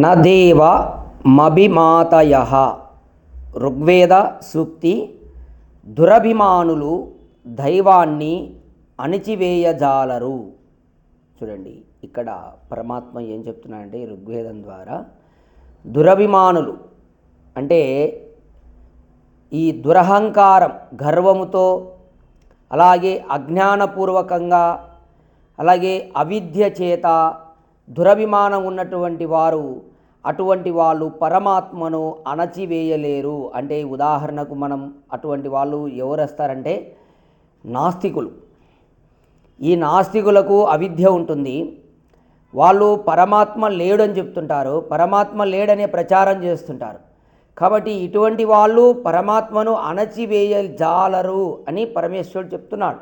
నదేవ మభిమాతయ. ఋగ్వేద సూక్తి దురభిమానులు దైవాన్ని అణిచివేయజాలరు. చూడండి ఇక్కడ పరమాత్మ ఏం చెప్తున్నాడంటే ఋగ్వేదం ద్వారా దురభిమానులు అంటే ఈ దురహంకారం గర్వముతో అలాగే అజ్ఞానపూర్వకంగా అలాగే అవిద్య చేత దురభిమానం ఉన్నటువంటి వారు అటువంటి వాళ్ళు పరమాత్మను అణచివేయలేరు. అంటే ఉదాహరణకు మనం అటువంటి వాళ్ళు ఎవరు వస్తారంటే నాస్తికులు. ఈ నాస్తికులకు అవిద్య ఉంటుంది. వాళ్ళు పరమాత్మ లేడని చెప్తుంటారు. పరమాత్మ లేడనే ప్రచారం చేస్తుంటారు. కాబట్టి ఇటువంటి వాళ్ళు పరమాత్మను అణచివేయజాలరు అని పరమేశ్వరుడు చెప్తున్నాడు.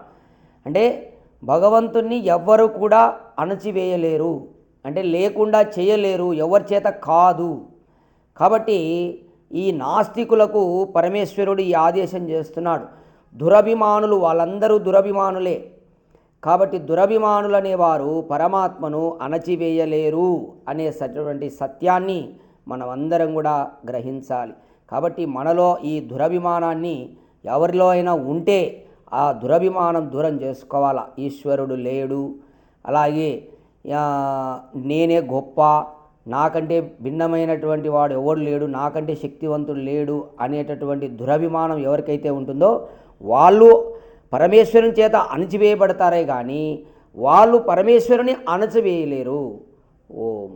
అంటే భగవంతుణ్ణి ఎవ్వరు కూడా అణచివేయలేరు. అంటే లేకుండా చేయలేరు ఎవరి చేత కాదు. కాబట్టి ఈ నాస్తికులకు పరమేశ్వరుడు ఈ ఆదేశం చేస్తున్నాడు. దురభిమానులు వాళ్ళందరూ దురభిమానులే. కాబట్టి దురభిమానులనేవారు పరమాత్మను అణచివేయలేరు అనేటటువంటి సత్యాన్ని మనమందరం కూడా గ్రహించాలి. కాబట్టి మనలో ఈ దురభిమానాన్ని ఎవరిలో అయినా ఉంటే ఆ దురభిమానం దూరం చేసుకోవాలా. ఈశ్వరుడు లేడు. అలాగే నేనే గొప్ప నాకంటే భిన్నమైనటువంటి వాడు ఎవడు లేడు నాకంటే శక్తివంతుడు లేడు అనేటటువంటి దురభిమానం ఎవరికైతే ఉంటుందో వాళ్ళు పరమేశ్వరుని చేత అణచివేయబడతారే కానీ వాళ్ళు పరమేశ్వరుని అణచివేయలేరు. ఓం.